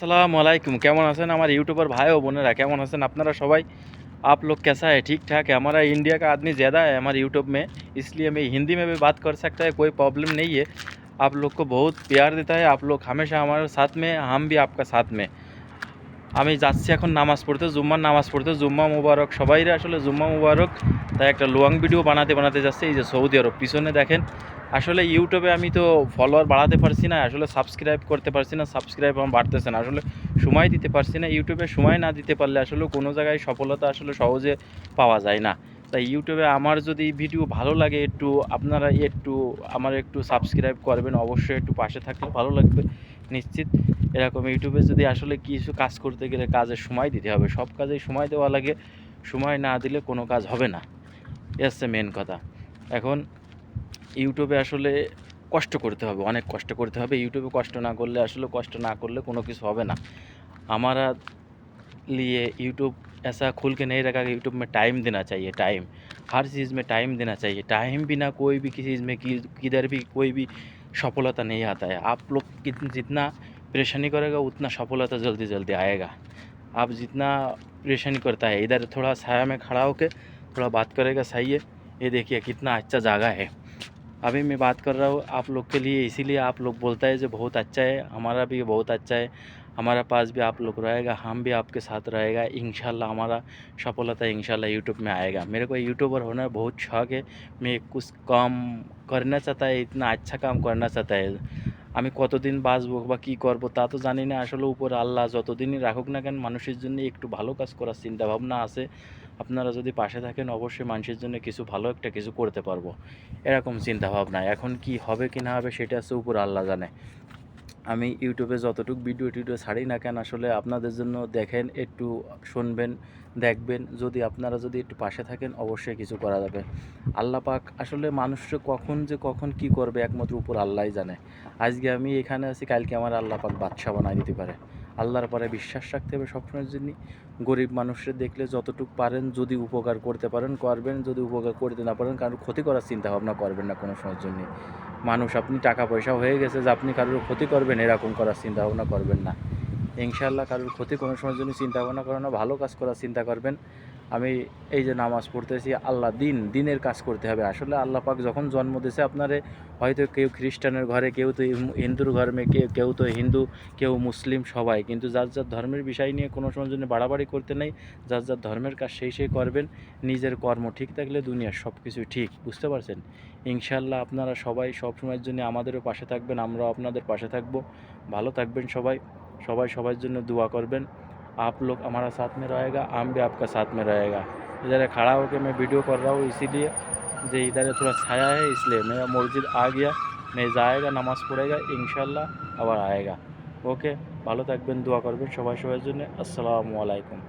আসসালামু আলাইকুম কেমন আছেন আমার यूट्यूबर भाई और বোনেরা কেমন আছেন আপনারা সবাই आप लोग कैसा है ठीक ठाक है हमारा इंडिया का आदमी ज़्यादा है हमारे यूट्यूब में इसलिए मैं हिंदी में भी बात कर सकता है कोई प्रॉब्लम नहीं है आप लोग को बहुत प्यार देता है आप लोग हमेशा हमारे साथ में हम भी आपका साथ में আমি যাচ্ছি এখন নামাজ পড়তে জুম্মার নামাজ পড়তে জুম্মা মুবারক সবাইরে আসলে জুম্মা মুবারক তাই একটা লং ভিডিও বানাতে বানাতে যাচ্ছে এই যে সৌদি আরব পিছনে দেখেন আসলে ইউটিউবে আমি তো ফলোয়ার বাড়াতে পারছি না, আসলে সাবস্ক্রাইব করতে পারছি না সাবস্ক্রাইব আমার বাড়তেছে না। আসলে সময় দিতে পারছি না, ইউটিউবে সময় না দিতে পারলে আসলে কোনো জায়গায় সফলতা আসলে সহজে পাওয়া যায় না। তাই ইউটিউবে আমার যদি ভিডিও ভালো লাগে একটু, আপনারা একটু, আমার একটু সাবস্ক্রাইব করবেন, অবশ্যই একটু পাশে থাকলে ভালো লাগবে, নিশ্চিত। এরকম ইউটিউবে যদি আসলে কিছু কাজ করতে গেলে কাজের সময় দিতে হবে, সব কাজেই সময় দেওয়া লাগে। সময় না দিলে কোনো কাজ হবে না। এ হচ্ছে মেন কথা। এখন ইউটিউবে আসলে কষ্ট করতে হবে অনেক কষ্ট করতে হবে ইউটিউবে কষ্ট না করলে আসলে কষ্ট না করলে কোনো কিছু হবে না हमारा लिए यूट्यूब ऐसा खुल के नहीं रखा कि यूट्यूब में टाइम देना चाहिए टाइम हर चीज़ में टाइम देना चाहिए टाइम बिना कोई भी किसी चीज़ में कि- किधर भी कोई भी सफलता नहीं आता है आप लोग कित- जितना परेशानी करेगा उतना सफलता जल्दी जल्दी आएगा आप जितना परेशानी करता है इधर थोड़ा छाया में खड़ा होकर थोड़ा बात करेगा सही है ये देखिए कितना अच्छा जगह है अभी मैं बात कर रहा हूँ आप लोग के लिए, इसीलिए आप लोग बोलता है जो बहुत अच्छा है, हमारा भी बहुत अच्छा है। हमारा पास भी आप लोग रहेगा, हम भी आपके साथ रहेगा, इंशाल्लाह हमारा सफलता इंशाल्लाह यूट्यूब में आएगा। मेरे को यूट्यूबर होना बहुत शौक है, मैं कुछ काम करना चाहता है, इतना अच्छा काम करना चाहता है। আমি কতদিন বাঁচবো বা কি করব তা তো জানি না। আসলে উপরে আল্লাহ যতদিনই রাখুক না কেন, মানুষের জন্য একটু ভালো কাজ করার চিন্তাভাবনা আছে। আপনারা যদি পাশে থাকেন, অবশ্যই মানুষের জন্য কিছু ভালো একটা কিছু করতে পারব। এরকম চিন্তা ভাবনা এখন কি হবে কি না হবে সেটা হচ্ছে উপর আল্লাহ জানে। আমি ইউটিউবে যতটুকু ভিডিও টিডিও ছাড়ি না কেন, আসলে আপনাদের জন্য দেখেন, একটু শুনবেন, দেখবেন। যদি আপনারা যদি একটু পাশে থাকেন, অবশ্যই কিছু করা যাবে। আল্লাহ পাক আসলে মানুষকে কখন যে কখন কি করবে একমাত্র উপর আল্লাহই জানে। আজকে আমি এখানে আছি, কালকে আমার আল্লাহ পাক বাদশা বানাই দিতে পারে। আল্লাহর পরে বিশ্বাস রাখতে হবে সবসময়ের জন্য গরিব মানুষের দেখলে যতটুকু পারেন, যদি উপকার করতে পারেন, করবেন। যদি উপকার করতে না পারেন কারণ ক্ষতি করার চিন্তা ভাবনা করবেন না কোনো সময়ের জন্য। মানুষ, আপনি টাকা পয়সা হয়ে গেছে যে আপনি কারোর ক্ষতি করবেন, এরকম করার চিন্তা ভাবনা করবেন না। ইনশাল্লাহ কারোর ক্ষতি কোনো সময়ের জন্য চিন্তা ভাবনা করেন, ভালো কাজ করার চিন্তা করবেন। আমি এই যে নামাজ পড়তেছি, আল্লাহ দিন, দিনের কাজ করতে হবে। আসলে আল্লাহ পাক যখন জন্ম দিয়েছে আপনারে, হয়তো কেউ খ্রিস্টানের ঘরে, কেউ তো হিন্দুর ঘরে কেউ কেউ তো হিন্দু, কেউ মুসলিম সবাই। কিন্তু যার যার ধর্মের বিষয় নিয়ে কোনো সময়ের জন্য বাড়াবাড়ি করতে নেই, যার যার ধর্মের কাজ সেই সেই করবেন, নিজের কর্ম ঠিক থাকলে দুনিয়ার সব কিছুই ঠিক। বুঝতে পারছেন? ইনশাল্লাহ আপনারা সবাই সব সময়ের জন্য আমাদেরও পাশে থাকবেন, আমরাও আপনাদের পাশে থাকব। ভালো থাকবেন সবাই। সবাই সবার জন্য দোয়া করবেন। आप लोग हमारा साथ में रहेगा, आम भी आपका साथ में रहेगा। इधर खड़ा होकर मैं वीडियो कर रहा हूँ, इसीलिए जो इधर थोड़ा छाया है, इसलिए मेरा मस्जिद आ गया। मैं जाएगा, नमाज़ पढ़ेगा इन शाला आएगा। ओके, भलो थकबें दुआ करबें सबा সবার असलकुम